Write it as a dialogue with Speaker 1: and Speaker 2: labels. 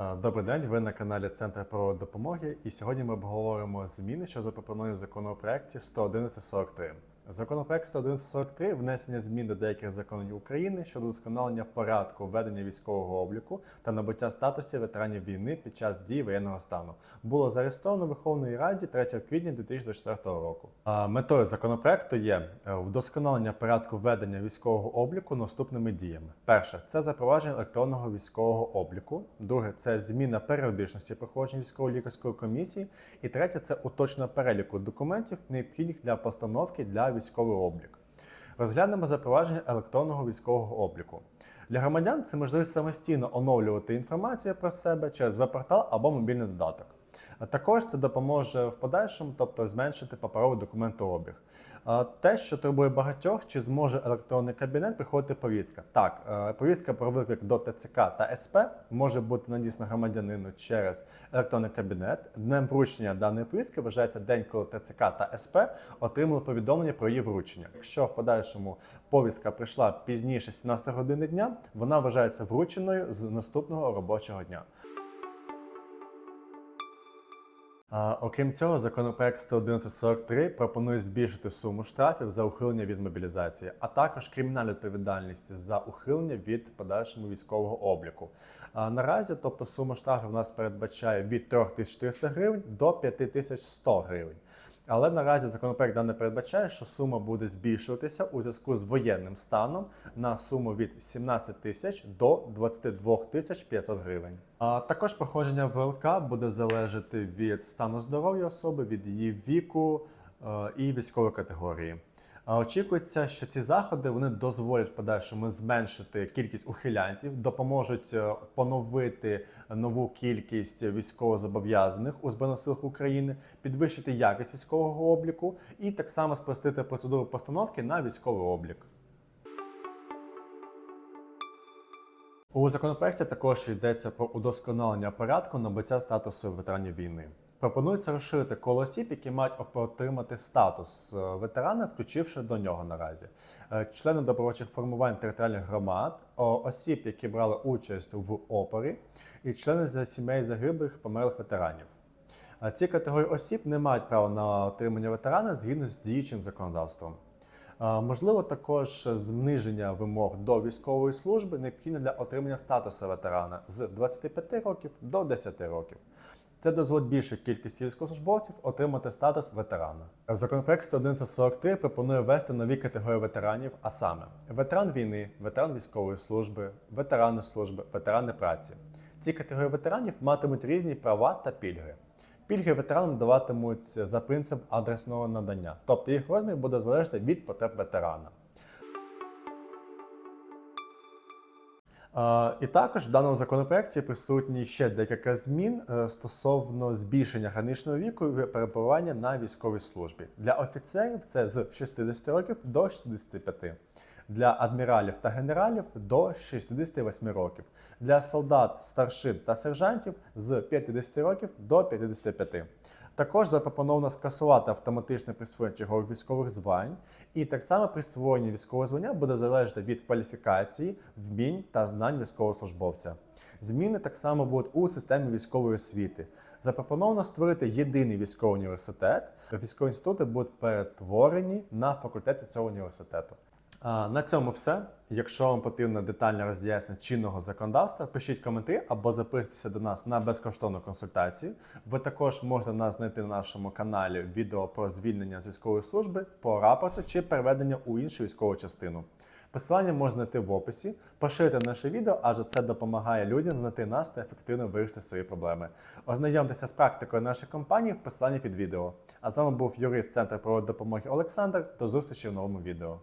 Speaker 1: Е, Добрий день, ви на каналі Центр правової допомоги, і сьогодні ми обговоримо зміни, що запропонують в законопроекті 111.43. Законопроект 111.43 – внесення змін до деяких законів України щодо удосконалення порядку ведення військового обліку та набуття статусів ветеранів війни під час дії воєнного стану. Було зареєстровано в Верховній Раді 3 квітня 2024 року. Метою законопроекту є е, вдосконалення порядку ведення військового обліку наступними діями: перше це запровадження електронного військового обліку. Друге це зміна періодичності проходження військово-лікарської комісії. І третє це уточнення переліку документів, необхідних для постановки для військовий облік. Розглянемо запровадження електронного військового обліку. Для громадян це можливість самостійно оновлювати інформацію про себе через веб-портал або мобільний додаток. Також це допоможе в подальшому, тобто зменшити паперовий документообіг. Те, що турбує багатьох, чи зможе електронний кабінет приходити повістка? Так, е, повістка про виклик до ТЦК та СП може бути надіслана громадянину через електронний кабінет. Днем вручення даної повістки вважається день, коли ТЦК та СП отримали повідомлення про її вручення. Якщо в подальшому повістка прийшла пізніше 17 години дня, вона вважається врученою з наступного робочого дня. Окрім цього, законопроект 11143 пропонує збільшити суму штрафів за ухилення від мобілізації, а також кримінальну відповідальність за ухилення від подальшому військового обліку. А, наразі, тобто, сума штрафів у нас передбачає від 3400 гривень до 5100 гривень. Але наразі законопроект не передбачає, що сума буде збільшуватися у зв'язку з воєнним станом на суму від 17 тисяч до 22 тисяч 500 гривень. А також проходження ВЛК буде залежати від стану здоров'я особи, від її віку е, і військової категорії. А Очікується, що ці заходи вони дозволять в подальшому зменшити кількість ухилянтів, допоможуть е, поновити нову кількість військовозобов'язаних у збройних силах України, підвищити якість військового обліку і так само спростити процедуру постановки на військовий облік. У законопроекті також йдеться про удосконалення порядку набуття статусу ветеранів війни. Пропонується розширити коло осіб, які мають отримати статус е, ветерана, включивши до нього наразі е, члени добровольчих формувань територіальних громад, осіб, які брали участь в опорі, і члени за сімей загиблих померлих ветеранів. Е, Ці категорії осіб не мають права на отримання ветерана згідно з діючим законодавством. Можливо, також зниження вимог до військової служби необхідне для отримання статусу ветерана з 25 років до 10 років. Це дозволить більшу кількість військовослужбовців отримати статус ветерана. Законопроект 1143 пропонує ввести нові категорії ветеранів, а саме ветеран війни, ветеран військової служби, ветерани служби, ветерани праці. Ці категорії ветеранів матимуть різні права та пільги. Пільги ветеранам даватимуть за принцип адресного надання, тобто їх розмір буде залежати від потреб ветерана. І також в даному законопроекті присутні ще декілька змін е, стосовно збільшення граничного віку перебування на військовій службі. Для офіцерів це з 60 років до 65. Для адміралів та генералів до 68 років. Для солдат, старшин та сержантів з 50 років до 55. Також запропоновано скасувати автоматичне присвоєння чергових військових звань, і так само присвоєння військового звання буде залежати від кваліфікації, вмінь та знань військовослужбовця. Зміни так само будуть у системі військової освіти. Запропоновано створити єдиний військовий університет. Військові інститути будуть перетворені на факультети цього університету. На цьому все. Якщо вам потрібно детальне роз'яснення чинного законодавства, пишіть коментарі або записуйтесь до нас на безкоштовну консультацію. Ви також можете нас знайти на нашому каналі відео про звільнення з військової служби по рапорту чи переведення у іншу військову частину. Посилання можна знайти в описі. Поширюйте наше відео, адже це допомагає людям знайти нас та ефективно вирішити свої проблеми. Ознайомтеся з практикою нашої компанії в посиланні під відео. А з вами був юрист Центру правової допомоги Олександр. До зустрічі в новому відео.